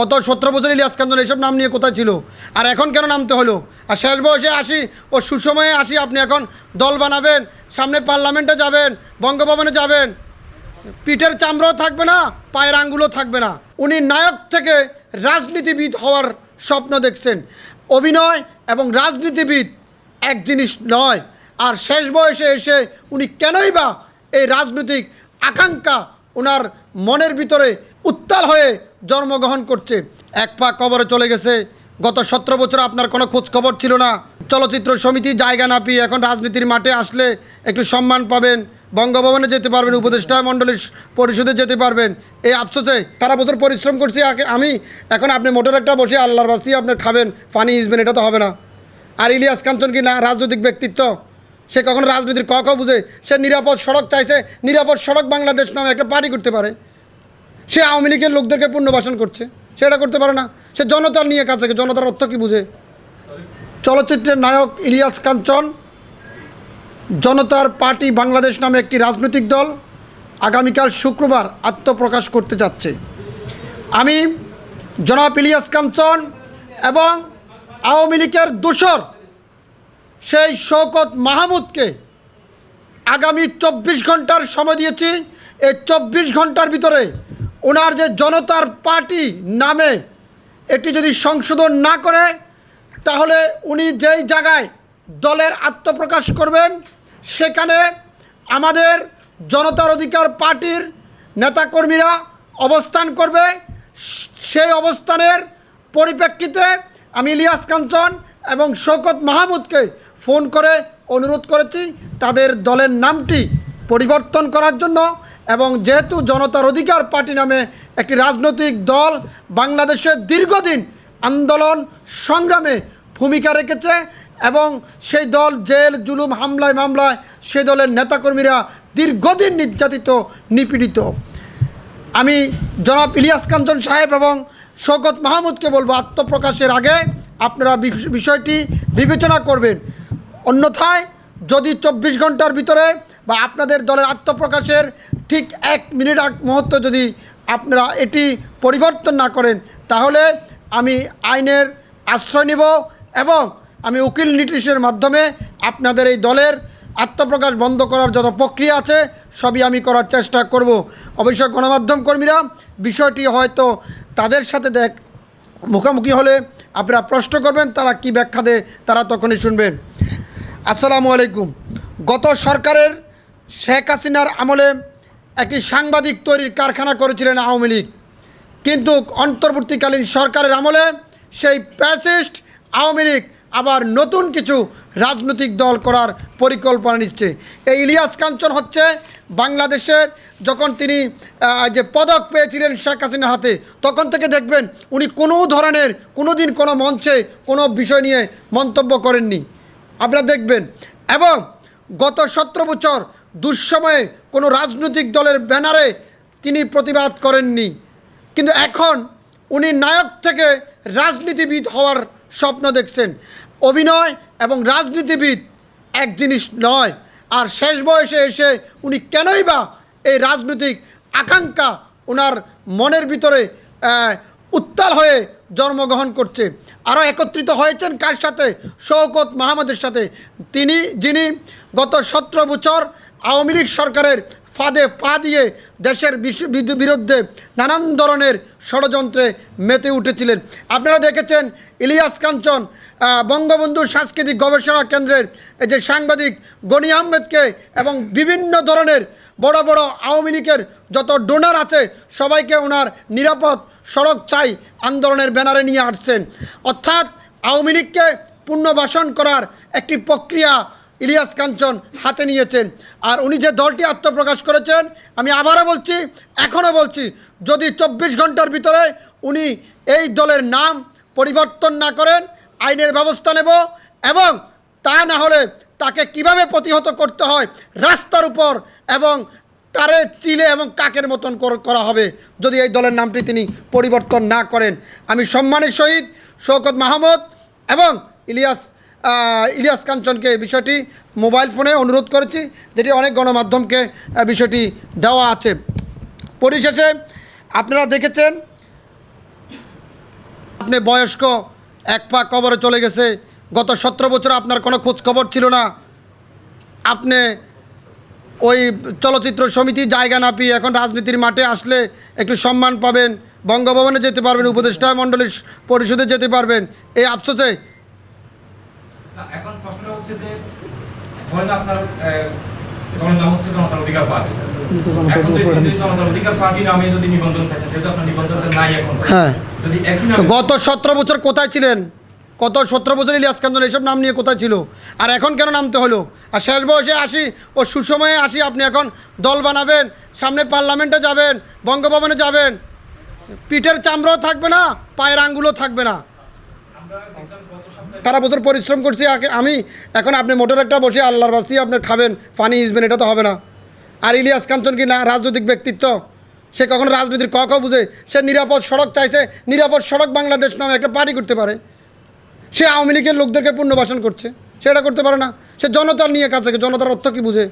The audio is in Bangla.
কত সতেরো বছর ইলিয়াস কাঞ্চন এইসব নাম নিয়ে কোথায় ছিল? আর এখন কেন নামতে হলো? আর শেষ বয়সে আসি, ও সুসময়ে আসি, আপনি এখন দল বানাবেন, সামনে পার্লামেন্টে যাবেন, বঙ্গভবনে যাবেন। পিঠের চামড়াও থাকবে না, পায়ের আঙ্গুলও থাকবে না। উনি নায়ক থেকে রাজনীতিবিদ হওয়ার স্বপ্ন দেখছেন। অভিনয় এবং রাজনীতিবিদ এক জিনিস নয়। আর শেষ বয়সে এসে উনি কেনই বা এই রাজনৈতিক আকাঙ্ক্ষা ওনার মনের ভিতরে উত্তাল হয়ে জন্মগ্রহণ করছে। এক পা কবরে চলে গেছে। গত সতেরো বছর আপনার কোনো খোঁজ খবর ছিল না। চলচ্চিত্র সমিতি জায়গা না পেয়ে এখন রাজনীতির মাঠে আসলে একটু সম্মান পাবেন, বঙ্গভবনে যেতে পারবেন, উপদেষ্টা মণ্ডলীর পরিষদে যেতে পারবেন। এই আফসোসে সারা বছর পরিশ্রম করছি আমি, এখন আপনি মোটর একটা বসে আল্লাহর বাস্তি আপনার খাবেন পানি ইসবেন এটা তো হবে না। আর ইলিয়াস কাঞ্চন কি না, রাজনৈতিক ব্যক্তিত্ব? সে কখনো রাজনীতির ক বুঝে? সে নিরাপদ সড়ক চাইছে, নিরাপদ সড়ক বাংলাদেশ নামে একটা পার্টি করতে পারে। সে আওয়ামী লীগের লোকদেরকে পুনর্বাসন করছে। সেটা করতে পারে না। সে জনতার নিয়ে কাছে জনতার অর্থ কি বুঝে? চলচ্চিত্রের নায়ক ইলিয়াস কাঞ্চন, জনতার পার্টি বাংলাদেশ নামে একটি রাজনৈতিক দল আগামীকাল শুক্রবার আত্মপ্রকাশ করতে যাচ্ছে। আমি জনাব ইলিয়াস কাঞ্চন এবং আওয়ামী লীগের দোসর সেই শওকত মাহমুদকে আগামী চব্বিশ ঘণ্টার সময় দিয়েছি। এই চব্বিশ ঘণ্টার ভিতরে ওনার যে জনতার পার্টি নামে এটি যদি সংশোধন না করে, তাহলে উনি যেই জায়গায় দলের আত্মপ্রকাশ করবেন, সেখানে আমাদের জনতার অধিকার পার্টির নেতাকর্মীরা অবস্থান করবে। সেই অবস্থানের পরিপ্রেক্ষিতে আমি ইলিয়াস কাঞ্চন এবং শওকত মাহমুদকে ফোন করে অনুরোধ করেছি, তাদের দলের নামটি পরিবর্তন করার জন্য। এবং যেহেতু জনতার অধিকার পার্টি নামে একটি রাজনৈতিক দল বাংলাদেশের দীর্ঘদিন আন্দোলন সংগ্রামে ভূমিকা রেখেছে এবং সেই দল জেল, জুলুম, হামলায় মামলায় সেই দলের নেতাকর্মীরা দীর্ঘদিন নির্যাতিত, নিপীড়িত। আমি জনাব ইলিয়াস কাঞ্চন সাহেব এবং শওকত মাহমুদকে বলব আত্মপ্রকাশের আগে আপনারা বিষ- বিষয়টি বিবেচনা করবেন। অন্যথায় যদি চব্বিশ ঘণ্টার ভিতরে বা আপনাদের দলের আত্মপ্রকাশের ঠিক এক মিনিট আগ মুহূর্ত যদি আপনারা এটি পরিবর্তন না করেন, তাহলে আমি আইনের আশ্রয় নেব এবং আমি উকিল নিটিশের মাধ্যমে আপনাদের এই দলের আত্মপ্রকাশ বন্ধ করার যত প্রক্রিয়া আছে, সবই আমি করার চেষ্টা করব। অবশ্য গণমাধ্যম কর্মীরা বিষয়টি হয়তো তাদের সাথে দেখ, মুখোমুখি হলে আপনারা প্রশ্ন করবেন, তারা কি ব্যাখ্যা দেয় তারা তখনই শুনবেন। আসসালামু আলাইকুম। গত সরকারের শেখ হাসিনার আমলে একটি সাংবাদিক তৈরির কারখানা করেছিলেন আওয়ামী লীগ। কিন্তু অন্তর্বর্তীকালীন সরকারের আমলে সেই প্যাসিস্ট আওয়ামী লীগ আবার নতুন কিছু রাজনৈতিক দল করার পরিকল্পনা নিচ্ছে। এই ইলিয়াস কাঞ্চন হচ্ছে বাংলাদেশের যখন তিনি যে পদক পেয়েছিলেন শেখ হাসিনার হাতে, তখন থেকে দেখবেন উনি কোনো ধরনের, কোনো দিন কোনো মঞ্চে কোনো বিষয় নিয়ে মন্তব্য করেননি। আপনারা দেখবেন, এবং গত সতেরো বছর দুঃসময়ে কোনো রাজনৈতিক দলের ব্যানারে তিনি প্রতিবাদ করেননি। কিন্তু এখন উনি নায়ক থেকে রাজনীতিবিদ হওয়ার স্বপ্ন দেখছেন। অভিনয় এবং রাজনীতিবিদ এক জিনিস নয়। আর শেষ বয়সে এসে উনি কেনই বা এই রাজনৈতিক আকাঙ্ক্ষা ওনার মনের ভিতরে উত্তাল হয়ে জন্মগ্রহণ করছে। আরও একত্রিত হয়েছেন কার সাথে? শওকত মাহমুদের সাথে। তিনি, যিনি গত সতেরো বছর আওয়ামী লীগ সরকারের ফাঁদে পা দিয়ে দেশের বিরুদ্ধে নানান ধরনের ষড়যন্ত্রে মেতে উঠেছিলেন। আপনারা দেখেছেন ইলিয়াস কাঞ্চন বঙ্গবন্ধু সাংস্কৃতিক গবেষণা কেন্দ্রের এই যে সাংবাদিক গনি আহমেদকে এবং বিভিন্ন ধরনের বড় বড় আওয়ামী লীগের যত ডোনার আছে, সবাইকে ওনার নিরাপদ সড়ক চাই আন্দোলনের ব্যানারে নিয়ে আসছেন। অর্থাৎ আওয়ামী লীগকে পুনর্বাসন করার একটি প্রক্রিয়া ইলিয়াস কাঞ্চন হাতে নিয়েছেন। আর উনি যে দলটি আত্মপ্রকাশ করেছেন, আমি আবারও বলছি, এখনও বলছি, যদি চব্বিশ ঘণ্টার ভিতরে উনি এই দলের নাম পরিবর্তন না করেন, আইনের ব্যবস্থা নেব এবং তা না হলে তাকে কীভাবে প্রতিহত করতে হয় রাস্তার উপর এবং তারে চিলে এবং কাকের মতন কর- হবে যদি এই দলের নামটি তিনি পরিবর্তন না করেন। আমি সম্মানের সহিত শৌকত মাহমুদ এবং ইলিয়াস ইলিয়াস কাঞ্চনকে বিষয়টি মোবাইল ফোনে অনুরোধ করেছি, যেটি অনেক গণমাধ্যমকে বিষয়টি দেওয়া আছে। পরিশেষে আপনারা দেখেছেন, আপনি বয়স্ক, এক পা কবরে চলে গেছে, গত সতেরো বছর আপনার কোনো খোঁজ খবর ছিল না। আপনি ওই চলচ্চিত্র সমিতি জায়গা না পেয়ে এখন রাজনীতির মাঠে আসলে একটু সম্মান পাবেন, বঙ্গভবনে যেতে পারবেন, উপদেষ্টা মণ্ডলীর পরিষদে যেতে পারবেন। এই আফসোসে এখন প্রশ্নটা হচ্ছে যে ধরেন আপনার নাম হচ্ছে জনতার অধিকার পার্টি। হ্যাঁ। তো গত সতেরো বছর কোথায় ছিলেন? কত সতেরো বছর ইলিয়াস কান্দন এইসব নাম নিয়ে কোথায় ছিল? আর এখন কেন নামতে হলো? আর শেষ বয়সে আসি ও সুসময়ে আসি আপনি এখন দল বানাবেন সামনে পার্লামেন্টে যাবেন বঙ্গভবনে যাবেন। পিঠের চামড়াও থাকবে না পায়ের আঙ্গুলও থাকবে না। সারা বছর পরিশ্রম করছি আমি, এখন আপনি মোটর একটা বসে আল্লাহর বাস্তি আপনি খাবেন, পানি ইসবেন, এটা তো হবে না। আর ইলিয়াস কাঞ্চন কি না, রাজনৈতিক ব্যক্তিত্ব? সে কখন রাজনীতির ক ক বুঝে, সে নিরাপদ সড়ক চাইছে, নিরাপদ সড়ক বাংলাদেশ নামে একটা পার্টি করতে পারে। সে আওয়ামী লীগের লোকদেরকে পুনর্বাসন করছে সেটা করতে পারে না। সে জনতার নিয়ে কাছে জনতার অর্থ কি বুঝে?